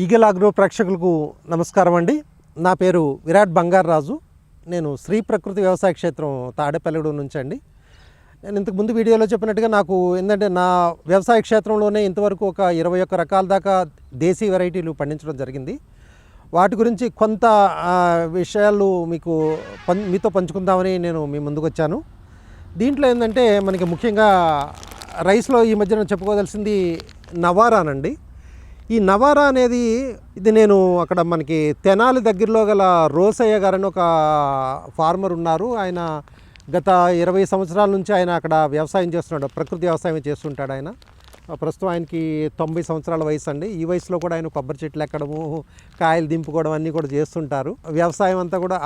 Eagle agro ప్రేక్షకులకు నమస్కారం అండి. నా పేరు విరాట్ బంగారరాజు. నేను శ్రీ ప్రకృతి వ్యవసాయ క్షేత్రం తాడేపల్లెడు నుంచి అండి. నేను ఇంతకు ముందు వీడియోలో చెప్పినట్టుగా నాకు ఏంటంటే నా వ్యవసాయ క్షేత్రంలోనే ఇంతవరకు ఒక ఇరవై ఒక్క రకాల దాకా దేశీ వెరైటీలు పండించడం జరిగింది. వాటి గురించి కొంత విషయాలు మీకు పం మీతో పంచుకుందామని నేను మీ ముందుకు వచ్చాను దీంట్లో ఏంటంటే మనకి ముఖ్యంగా రైస్లో ఈ మధ్యన చెప్పుకోవాల్సింది నవారానండి. ఈ నవారా అనేది ఇది నేను అక్కడ మనకి తెనాలి దగ్గరలో గల రోసయ్య గారని ఒక ఫార్మర్ ఉన్నారు. ఆయన గత ఇరవై సంవత్సరాల నుంచి ఆయన అక్కడ వ్యవసాయం చేస్తున్నాడు. ప్రకృతి వ్యవసాయం చేస్తుంటాడు ఆయన. ప్రస్తుతం ఆయనకి తొంభై సంవత్సరాల వయసు అండి. ఈ వయసులో కూడా ఆయన కొబ్బరి చెట్లు ఎక్కడము కాయలు దింపుకోవడం అన్నీ కూడా చేస్తుంటారు. వ్యవసాయం అంతా కూడా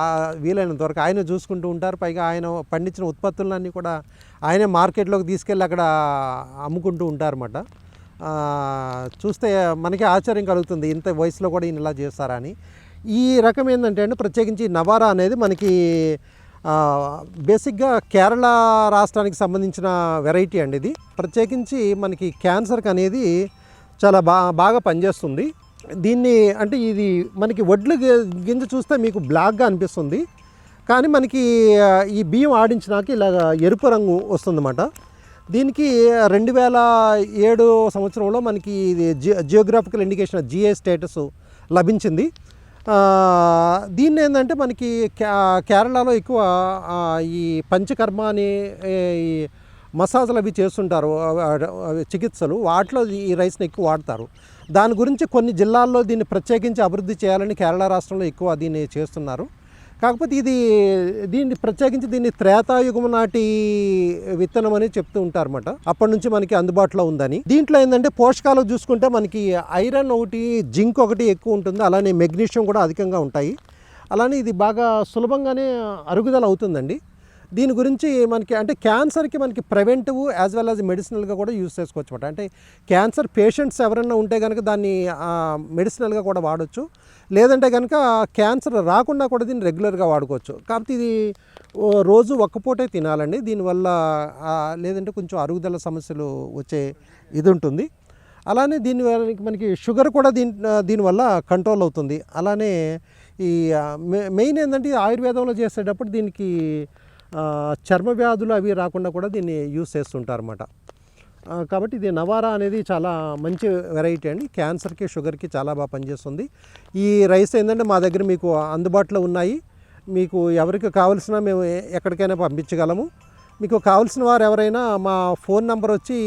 వీలైనంత వరకు ఆయన చూసుకుంటూ ఉంటారు. పైగా ఆయన పండించిన ఉత్పత్తులన్నీ కూడా ఆయనే మార్కెట్లోకి తీసుకెళ్ళి అక్కడ అమ్ముకుంటూ ఉంటారన్నమాట. చూస్తే మనకి ఆశ్చర్యం కలుగుతుంది ఇంత వయసులో కూడా ఈయన ఇలా చేస్తారా అని. ఈ రకం ఏంటంటే అండి ప్రత్యేకించి నవారా అనేది మనకి బేసిక్గా కేరళ రాష్ట్రానికి సంబంధించిన వెరైటీ అండి ఇది. ప్రత్యేకించి మనకి క్యాన్సర్కి అనేది చాలా బా బాగా పనిచేస్తుంది. దీన్ని అంటే ఇది మనకి వడ్లు గింజ చూస్తే మీకు బ్లాక్గా అనిపిస్తుంది. కానీ మనకి ఈ బియ్యం ఆడించినాక ఇలాగ ఎరుపు రంగు వస్తుందన్నమాట. దీనికి రెండు వేల ఏడు సంవత్సరంలో మనకి ఇది geo geographical indication GI status లభించింది. దీన్ని ఏంటంటే మనకి కేరళలో ఎక్కువ ఈ పంచకర్మ అని మసాజ్లు ఈ అవి చేస్తుంటారు. చికిత్సలు. వాటిలో ఈ రైస్ని ఎక్కువ వాడతారు. దాని గురించి కొన్ని జిల్లాల్లో దీన్ని ప్రత్యేకించి అభివృద్ధి చేయాలని కేరళ రాష్ట్రంలో ఎక్కువ దీన్ని చేస్తున్నారు. కాకపోతే ఇది దీన్ని ప్రత్యేకించి దీన్ని త్రేతాయుగం నాటి విత్తనం అని చెప్తూ ఉంటారన్నమాట. అప్పటి నుంచి మనకి అందుబాటులో ఉందని. దీంట్లో ఏంటంటే పోషకాలు చూసుకుంటే మనకి ఐరన్ ఒకటి జింక్ ఒకటి ఎక్కువ ఉంటుంది. అలానే మెగ్నీషియం కూడా అధికంగా ఉంటాయి. అలానే ఇది బాగా సులభంగానే అరుగుదల అవుతుందండి. దీని గురించి మనకి అంటే క్యాన్సర్కి మనకి ప్రివెంటివ్ యాజ్ వెల్ యాజ్ మెడిసినల్గా కూడా యూస్ చేసుకోవచ్చు అనమాట అంటే క్యాన్సర్ పేషెంట్స్ ఎవరైనా ఉంటే కనుక దాన్ని మెడిసినల్గా కూడా వాడచ్చు. లేదంటే కనుక క్యాన్సర్ రాకుండా కూడా దీన్ని రెగ్యులర్గా వాడుకోవచ్చు. కాబట్టి ఇది ఓ రోజు ఒక్క పూటే తినాలండి. దీనివల్ల లేదంటే కొంచెం అరుగుదల సమస్యలు వచ్చే ఇది ఉంటుంది. అలానే దీని వల్ల మనకి షుగర్ కూడా దీని దీనివల్ల కంట్రోల్ అవుతుంది. అలానే ఈ మె- మెయిన్ ఏంటంటే ఆయుర్వేదంలో చేసేటప్పుడు దీనికి చర్మ వ్యాధులు అవి రాకుండా కూడా దీన్ని యూస్ చేస్తుంటారు అన్నమాట కాబట్టి ఇది నవారా అనేది చాలా మంచి వెరైటీ అండి. క్యాన్సర్కి షుగర్కి చాలా బాగా పనిచేస్తుంది. ఈ రైస్ ఏంటంటే మా దగ్గర మీకు అందుబాటులో ఉన్నాయి. మీకు ఎవరికి కావలసినా మేము ఎక్కడికైనా పంపించగలము. మీకు కావాల్సిన వారు ఎవరైనా మా ఫోన్ నంబర్ వచ్చి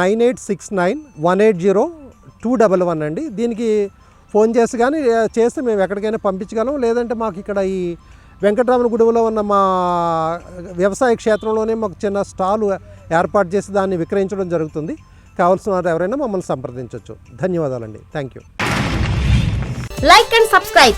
nine eight six nine one eight zero two double one అండి. దీనికి ఫోన్ చేసి కానీ చేస్తే మేము ఎక్కడికైనా పంపించగలం. లేదంటే మాకు ఇక్కడ ఈ వెంకటరామన గుడిలో ఉన్న మా వ్యవసాయ క్షేత్రంలోనే మాకు చిన్న స్టాలు ఏర్పాటు చేసి దాన్ని విక్రయించడం జరుగుతుంది. కావాల్సిన వారు ఎవరైనా మమ్మల్ని సంప్రదించవచ్చు ధన్యవాదాలండి. Thank you like and subscribe.